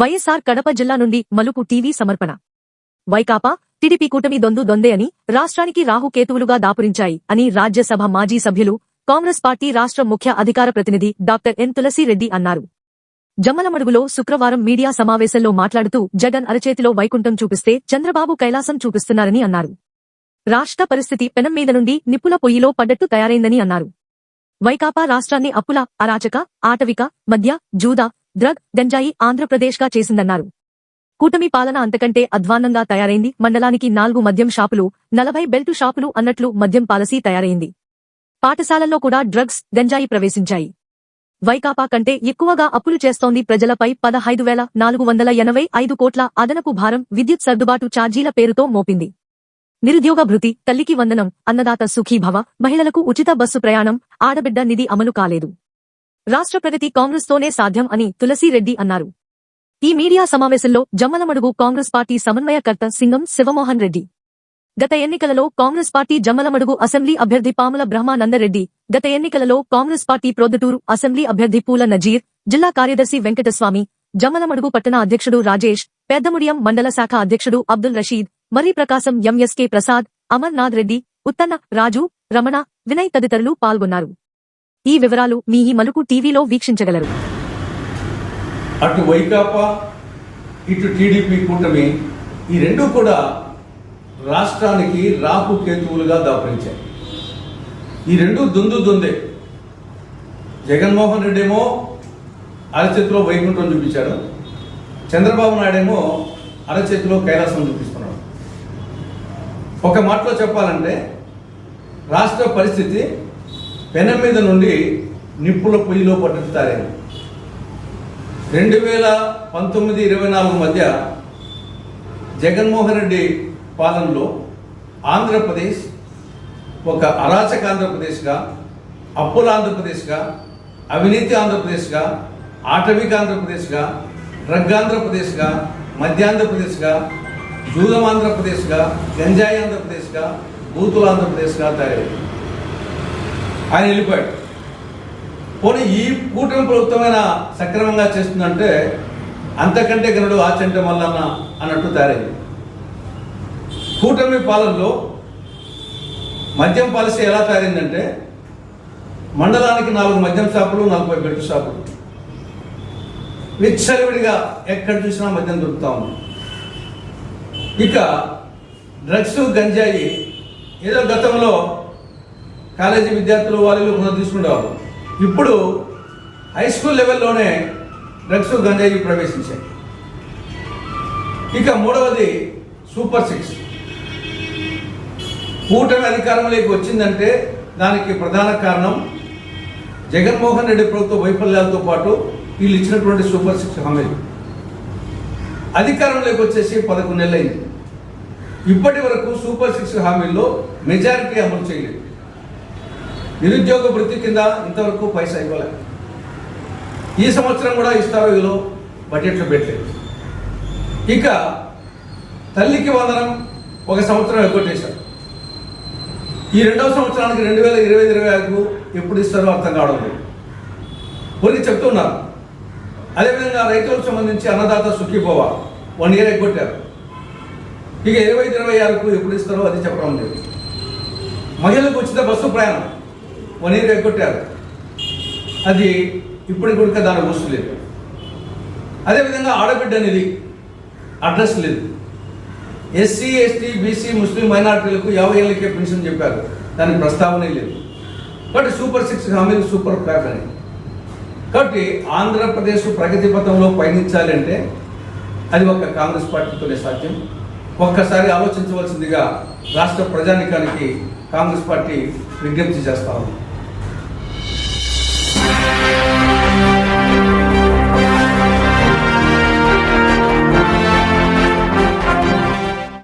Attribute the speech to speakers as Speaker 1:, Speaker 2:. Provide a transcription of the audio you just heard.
Speaker 1: వైఎస్ఆర్ కడప జిల్లా నుండి మలుపు టీవీ సమర్పణ. వైకాపా టీడీపీ కూటమి దొందు దొందే అని రాష్ట్రానికి రాహుకేతువులుగా దాపురించాయి అని రాజ్యసభ మాజీ సభ్యులు కాంగ్రెస్ పార్టీ రాష్ట్ర ముఖ్య అధికార ప్రతినిధి డాక్టర్ ఎన్ తులసిరెడ్డి అన్నారు. జమ్మలమడుగులో శుక్రవారం మీడియా సమావేశంలో మాట్లాడుతూ జగన్ అరచేతిలో వైకుంఠం చూపిస్తే చంద్రబాబు కైలాసం చూపిస్తున్నారని అన్నారు. రాష్ట్ర పరిస్థితి పెనం మీద నుండి నిప్పుల పొయ్యిలో పడ్డట్టు తయారైందని అన్నారు. వైకాపా రాష్ట్రాన్ని అప్పుల అరాచక ఆటవిక మద్య జూదా డ్రగ్ గంజాయి ఆంధ్రప్రదేశ్గా చేసిందన్నారు. కూటమి పాలన అంతకంటే అధ్వాన్నంగా తయారైంది. మండలానికి నాలుగు మద్యం షాపులు నలభై బెల్టు షాపులు అన్నట్లు మద్యం పాలసీ తయారైంది. పాఠశాలల్లో కూడా డ్రగ్స్ గంజాయి ప్రవేశించాయి. వైకాపా కంటే ఎక్కువగా అప్పులు చేస్తోంది ప్రజలపై పదహైదు వేల నాలుగు వందల ఎనభై ఐదు కోట్ల అదనపు భారం విద్యుత్ సర్దుబాటు ఛార్జీల పేరుతో మోపింది. నిరుద్యోగ భృతి తల్లికి వందనం అన్నదాత సుఖీభవ మహిళలకు ఉచిత బస్సు ప్రయాణం ఆడబిడ్డ నిధి అమలు కాలేదు. రాష్ట్ర ప్రగతి కాంగ్రెస్తోనే సాధ్యం అని తులసిరెడ్డి అన్నారు. ఈ మీడియా సమావేశంలో జమ్మలమడుగు కాంగ్రెస్ పార్టీ సమన్వయకర్త సింగం శివమోహన్ రెడ్డి. గత ఎన్నికలలో కాంగ్రెస్ పార్టీ జమ్మలమడుగు అసెంబ్లీ అభ్యర్థి పాముల బ్రహ్మానందరెడ్డి గత ఎన్నికలలో కాంగ్రెస్ పార్టీ ప్రొద్దుటూరు అసెంబ్లీ అభ్యర్థి పూల నజీర్ జిల్లా కార్యదర్శి వెంకటస్వామి జమ్మలమడుగు పట్టణ అధ్యక్షుడు రాజేష్ పెద్దముడియం మండల శాఖ అధ్యక్షుడు అబ్దుల్ రషీద్ మర్రి ప్రకాశం ఎంఎస్కే ప్రసాద్ అమర్నాథ్ రెడ్డి ఉత్తన్న రాజు రమణ వినయ్ తదితరులు పాల్గొన్నారు. ఈ వివరాలు మీ ఈ మలుపు టీవీలో వీక్షించగలరు.
Speaker 2: అటు వైకాపా ఇటు టీడీపీ కూటమి ఈ రెండు కూడా రాష్ట్రానికి రాహు కేతువులుగా దాపరించాయి. ఈ రెండు దుందు దుందే. జగన్మోహన్ రెడ్డి ఏమో అరచేతిలో వైకుంఠం చూపించాడు. చంద్రబాబు నాయుడు ఏమో అరచేతిలో కైలాసం చూపిస్తున్నాడు. ఒక మాటలో చెప్పాలంటే రాష్ట్ర పరిస్థితి పెనం మీద నుండి నిప్పుల పొయ్యిలో పట్టుకు రెండు వేల పంతొమ్మిది ఇరవై నాలుగు మధ్య జగన్మోహన్ రెడ్డి పాలనలో ఆంధ్రప్రదేశ్ ఒక అరాచక ఆంధ్రప్రదేశ్గా అప్పుల ఆంధ్రప్రదేశ్గా అవినీతి ఆంధ్రప్రదేశ్గా ఆటవిక ఆంధ్రప్రదేశ్గా డ్రగ్ ఆంధ్రప్రదేశ్గా మధ్యాంధ్రప్రదేశ్గా జూదం ఆంధ్రప్రదేశ్గా గంజాయి ఆంధ్రప్రదేశ్గా బూతుల ఆంధ్రప్రదేశ్గా తయారైంది. ఆయన వెళ్ళిపోయాడు. పోనీ ఈ కూటమి ప్రభుత్వమైన సక్రమంగా చేస్తుందంటే అంతకంటే గనుడు ఆచంట మల్లన్న అన్నట్టు తయారైంది. కూటమి పాలనలో మద్యం పాలసీ ఎలా తయారైందంటే మండలానికి నాలుగు మద్యం షాపులు నలభై బెడ్ షాపులు. విచ్చలవిడిగా ఎక్కడ చూసినా మద్యం దొరుకుతా ఉంది. ఇక డ్రగ్స్ గంజాయి ఏదో గతంలో కాలేజీ విద్యార్థులు వాళ్ళు కొంత తీసుకునేవారు ఇప్పుడు హై స్కూల్ లెవెల్లోనే డ్రగ్స్ గంజాయి ప్రవేశించాయి. ఇక మూడవది సూపర్ సిక్స్ కూటమి అధికారంలోకి వచ్చిందంటే దానికి ప్రధాన కారణం జగన్మోహన్ రెడ్డి ప్రభుత్వ వైఫల్యాలతో పాటు వీళ్ళు ఇచ్చినటువంటి సూపర్ సిక్స్ హామీలు. అధికారంలోకి వచ్చేసి పదకొండు నెలలైంది ఇప్పటి వరకు సూపర్ సిక్స్ హామీల్లో మెజారిటీ అమలు చేయలేదు. నిరుద్యోగ వృత్తి కింద ఇంతవరకు పైసా ఇవ్వలే. ఈ సంవత్సరం కూడా ఇస్తారో ఇదో బడ్జెట్లో పెట్టలేదు. ఇక తల్లికి వందనం ఒక సంవత్సరం ఎగ్గొట్టేశారు ఈ రెండవ సంవత్సరానికి రెండు వేల ఇరవై ఇరవై ఐదు ఎప్పుడు ఇస్తారో అర్థం కావడం లేదు. కొన్ని చెప్తున్నారు అదేవిధంగా రైతులకు సంబంధించి అన్నదాత సుఖీభవ వన్ ఇయర్ ఎగ్గొట్టారు. ఇక ఇరవై ఇరవై ఆరుకు ఎప్పుడు ఇస్తారో అది చెప్పడం లేదు. మహిళలకు ఉచిత బస్సు ప్రయాణం. వన్ ఇయర్ ఎగ్గొట్టారు అది ఇప్పుడు కూడా దాని వస్తు లేదు. అదేవిధంగా ఆడబిడ్డ అనేది అడ్రస్ లేదు. ఎస్సీ ఎస్టీ బీసీ ముస్లిం మైనార్టీలకు యాభై ఏళ్ళకే పెన్షన్ చెప్పారు. దానికి ప్రస్తావనే లేదు. కాబట్టి సూపర్ సిక్స్ హామీలు సూపర్ ప్లాక్ అని. కాబట్టి ఆంధ్రప్రదేశ్ ప్రగతి పథంలో పయనించాలంటే అది ఒక కాంగ్రెస్ పార్టీతోనే సాధ్యం. ఒక్కసారి ఆలోచించవలసిందిగా రాష్ట్ర ప్రజానికానికి కాంగ్రెస్ పార్టీ విజ్ఞప్తి చేస్తా ఉంది.